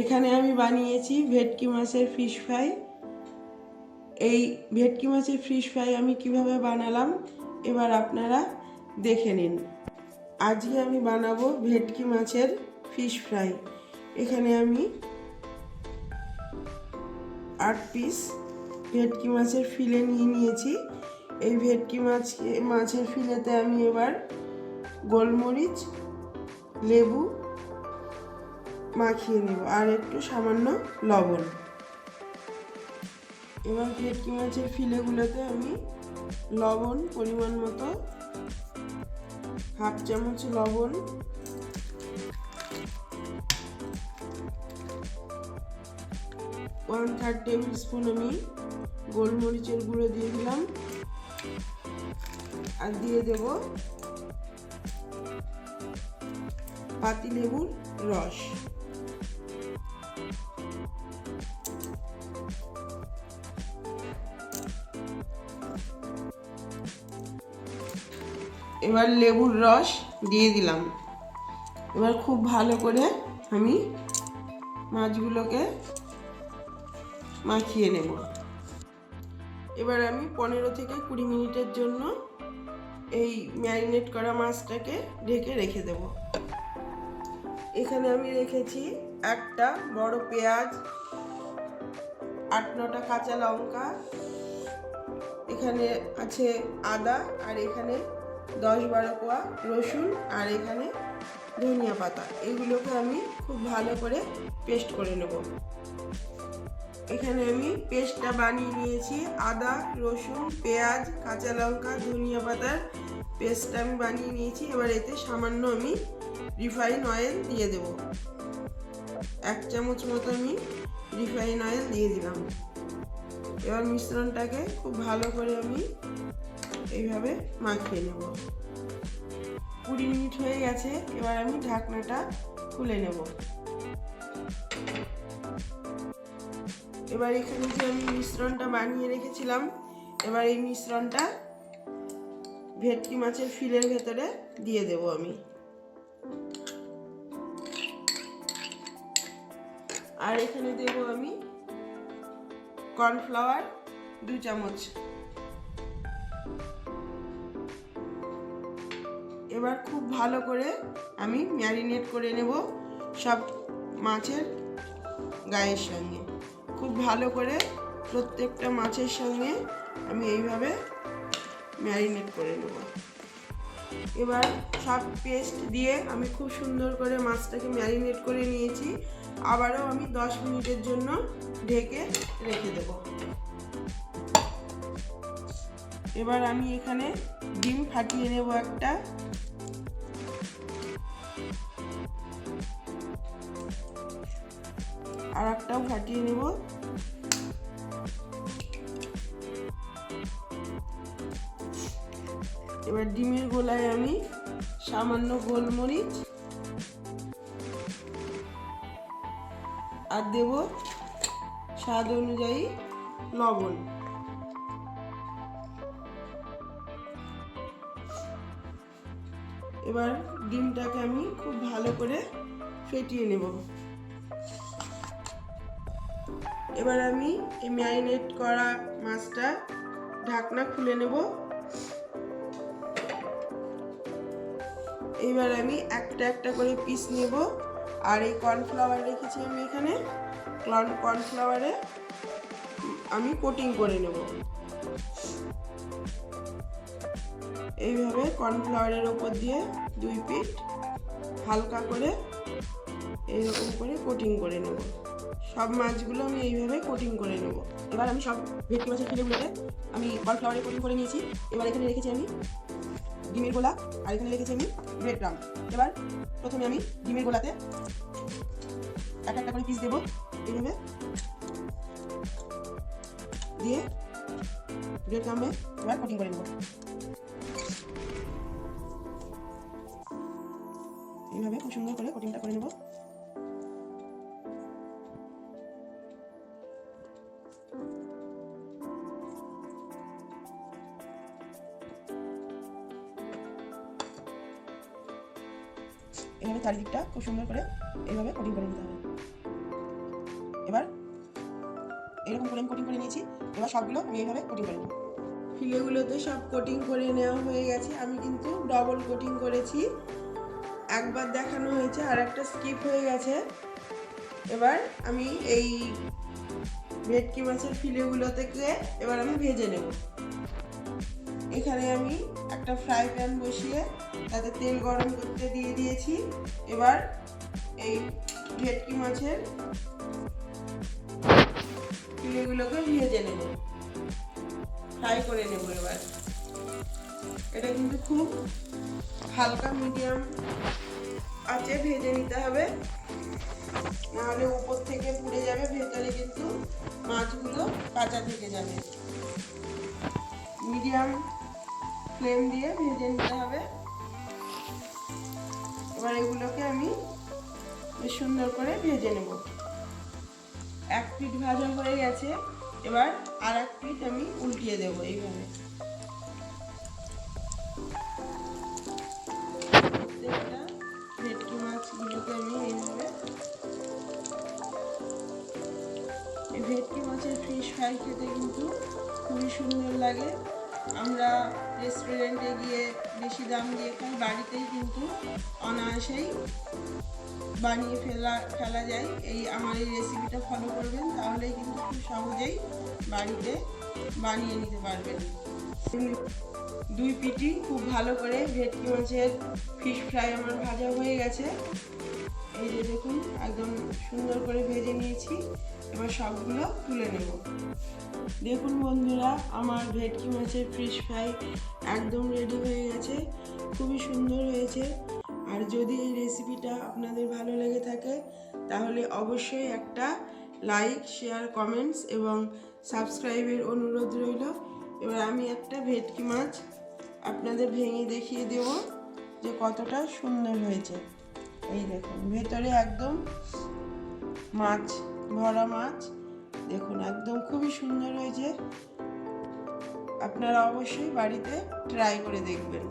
এখানে আমি বানিয়েছি ভেটকি মাছের ফিশ ফ্রাই এই ভেটকি মাছের ফিশ ফ্রাই আমি কীভাবে বানালাম, এবার আপনারা দেখে নিন। আজকে আমি বানাবো ভেটকি মাছের ফিশ ফ্রাই এখানে আমি আট পিস ভেটকি মাছের ফিলে নিয়ে নিয়েছি। এই ভেটকি মাছ মাছের ফিলেতে আমি এবার গোলমরিচ, লেবু মাখিয়ে নেব, আর একটু সামান্য লবণ। এবার ভেটকি মাছের ফিলেগুলোতে আমি লবণ পরিমাণ মতো, হাফ চামচ লবণ ওয়ান থার্ড টেবিল স্পুন আমি গোলমরিচের গুঁড়ো দিয়ে দিলাম। আর দিয়ে দেব পাতিলেবুর রস। এবার লেবুর রস দিয়ে দিলাম। এবার খুব ভালো করে আমি মাছগুলোকে মাখিয়ে নেব। এবার আমি পনেরো থেকে কুড়ি মিনিটের জন্য এই ম্যারিনেট করা মাছটাকে ঢেকে রেখে দেব। এখানে আমি রেখেছি একটা বড় পেঁয়াজ, আট নটা কাঁচা লঙ্কা, এখানে আছে আদা আর এখানে দশ বারো কোয়া রসুন আর এখানে ধনিয়া পাতা। এগুলোকে আমি খুব ভালো করে পেস্ট করে নেব। এখানে আমি পেস্টটা বানিয়ে নিয়েছি। আদা, রসুন, পেঁয়াজ, কাঁচা লঙ্কা, ধনিয়া পাতার পেস্টটা আমি বানিয়ে নিয়েছি। এবার এতে সামান্য আমি রিফাইন অয়েল দিয়ে দেব। এক চামচ মতো আমি রিফাইন অয়েল দিয়ে দিলাম। এবার মিশ্রণটাকে খুব ভালো করে আমি এইভাবে মাখিয়ে নেব। কুড়ি মিনিট হয়ে গেছে, এবার আমি ঢাকনাটা খুলে নেব। এবার এখানে যে আমি মিশ্রণটা বানিয়ে রেখেছিলাম, এবার এই মিশ্রণটা ভেটকি মাছের ফিলের ভেতরে দিয়ে দেব আমি। আর এখানে দেব আমি কর্নফ্লাওয়ার দু চামচ। এবার খুব ভালো করে আমি ম্যারিনেট করে নেব সব মাছের গায়ের সঙ্গে। খুব ভালো করে প্রত্যেকটা মাছের সঙ্গে আমি এইভাবে ম্যারিনেট করে নেব। এবার সব পেস্ট দিয়ে আমি খুব সুন্দর করে মাছটাকে ম্যারিনেট করে নিয়েছি। আবারও আমি দশ মিনিটের জন্য ঢেকে রেখে দেব। এবার আমি এখানে ডিম ফাটিয়ে নেব একটা। আর একটাও ফাটিয়ে নেব। এবার ডিমের গোলায় আমি সামান্য গোলমরিচ আর দেব স্বাদ অনুযায়ী লবণ। এবার ডিমটাকে আমি খুব ভালো করে ফেটিয়ে নেব। এবার আমি এই ম্যারিনেট করা মাছটা ঢাকনা খুলে নেব। এবার আমি একটা একটা করে পিস নেব। আর এই কর্নফ্লাওয়ার রেখেছি আমি এখানে। কর্নফ্লাওয়ারে আমি কোটিং করে নেব। এইভাবে কর্নফ্লাওয়ারের ওপর দিয়ে দুই পিঠ হালকা করে এইরকম করে কোটিং করে নেব। সব মাছগুলো আমি এইভাবে কোটিং করে নেব। এবার আমি সব ভেটকি মাছের ফিলেগুলোতে আমি কর্নফ্লাওয়ারে কোটিং করে নিয়েছি। এবার এখানে রেখেছি আমি ডিমের গোলা, আর এখানে রেখেছি আমি ব্রেড ক্রাম এবার প্রথমে আমি ডিমের গোলাতে একটা একটা করে পিস দেবো এইভাবে। দিয়ে ব্রেড ক্রামে এবার কোটিং করে নেব। এইভাবে খুব সুন্দর করে কোটিংটা করে নেব। এভাবে চারিদিকটা খুব সুন্দর করে এইভাবে কোটিং করে নিতে হবে। এবার এরকম করে আমি কোটিং করে নিয়েছি, এবার সবগুলো আমি এইভাবে কোটিং করে ফিলেগুলোতে সব কোটিং করে নেওয়া হয়ে গেছে। আমি কিন্তু ডবল কোটিং করেছি। একবার দেখানো হয়েছে আর একটা স্কিপ হয়ে গেছে। এবার আমি এই ভেটকি মাছের ফিলেগুলো থেকে এবার আমি ভেজে নেব। এখানে আমি একটা ফ্রাই প্যান বসিয়ে তাতে তেল গরম করতে দিয়ে দিয়েছি। এবার এই ভেটকি মাছের ফিলেগুলোকে ভেজে নেব। ফ্রাই করে নেব এবার। এটা কিন্তু খুব হালকা, মিডিয়াম আছে ভেজে নিতে হবে। নাহলে উপর থেকে পুড়ে যাবে, ভেতরে কিন্তু মাছগুলো কাঁচা থেকে যাবে। মিডিয়াম ফ্লেম দিয়ে ভেজে নিতে হবে। এবার এগুলোকে আমি বেশ সুন্দর করে ভেজে নেব। এক পিঠ ভাজা হয়ে গেছে, এবার আর এক পিঠ আমি উল্টিয়ে দেবো এইভাবে। ভেটকি মাছগুলোকে আমি এইভাবে ভেটকি মাছের ফিশ ফ্রাই খেতে কিন্তু খুবই সুন্দর লাগে। আমরা রেস্টুরেন্টে গিয়ে বেশি দাম দিয়ে খাই, বাড়িতেই কিন্তু অনায়াসেই বানিয়ে ফেলা ফেলা যায়। এই আমার এই রেসিপিটা ফলো করবেন তাহলে কিন্তু খুব সহজেই বাড়িতে বানিয়ে নিতে পারবেন। দুই পিটি খুব ভালো করে ভেটকি মাছের ফিশ ফ্রাই আমার ভাজা হয়ে গেছে। যে দেখুন, একদম সুন্দর করে ভেজে নিয়েছি। এবার সবগুলো তুলে নেব। দেখুন বন্ধুরা, আমার ভেটকি মাছের ফিশ ফ্রাই একদম রেডি হয়ে গেছে, খুবই সুন্দর হয়েছে। আর যদি এই রেসিপিটা আপনাদের ভালো লেগে থাকে, তাহলে অবশ্যই একটা লাইক শেয়ার কমেন্টস এবং সাবস্ক্রাইবের অনুরোধ রইল। এবার আমি একটা ভেটকি মাছ আপনাদের ভেঙে দেখিয়ে দেব যে কতটা সুন্দর হয়েছে। এই দেখুন, ভেতরে একদম মাছ, ভরা মাছ। দেখুন, একদম খুবই সুন্দর হয়েছে। আপনারা অবশ্যই বাড়িতে ট্রাই করে দেখবেন।